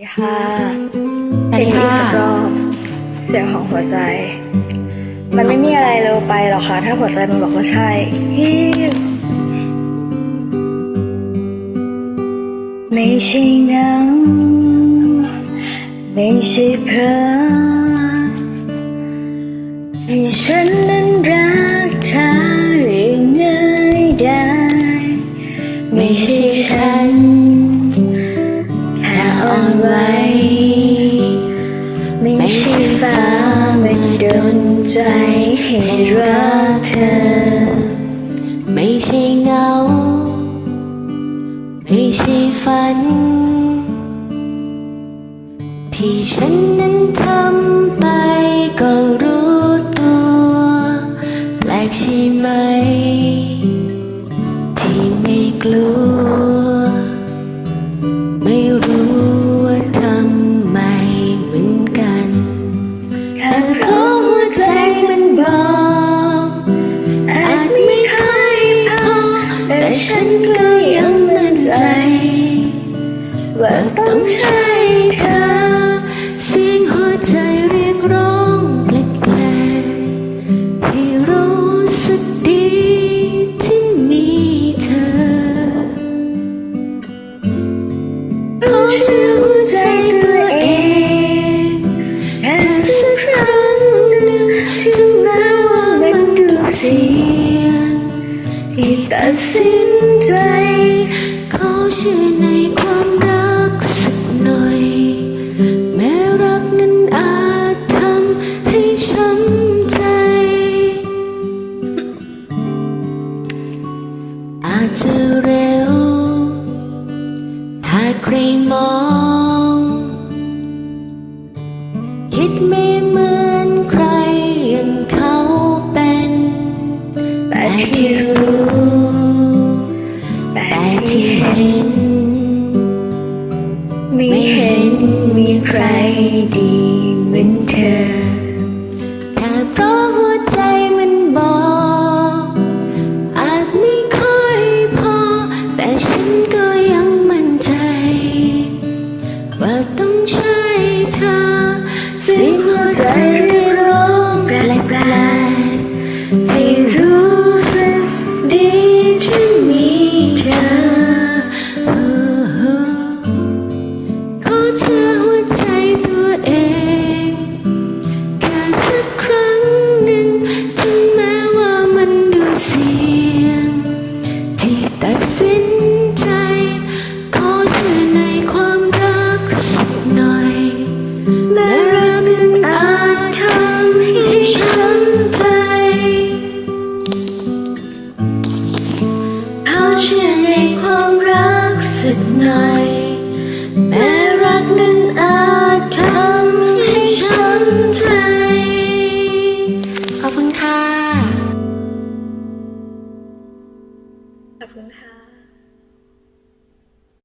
ดีค่ะสวัสดีเพลงค่ะอีกสักรอบเสียงของหัวใจ มันไม่มีอะไรเร็วไปหรอกค่ะ ถ้าหัวใจมันบอกว่าใช่ฮิวไม่ใช่เหงาไม่ใช่เพราะที่ฉันนั้นรักเธออย่างง่ายได้ ไม่ใช่ฉันแค่ อ่อนไหวไม่ใช่ฟ้ามาดนใจให้รักเธอ ไม่ใช่เงา ไม่ใช่ฝัน ที่ฉันนั้นทำไปก็รู้ตัว แปลกใช่ไหม ดูเสี่ยงที่ตัดสินใจขอเชื่อในความรักสักหน่อย แม้รักนั้นอาจทำให้ช้ำใจ อาจจะเร็ว หากใครมอง คิดไม่ ที่รู้แต่แต่ที่ที่เห็นเห็น ไม่เห็นมีใครดีเหมือนเธอ เชื่อในความรักสักหน่อย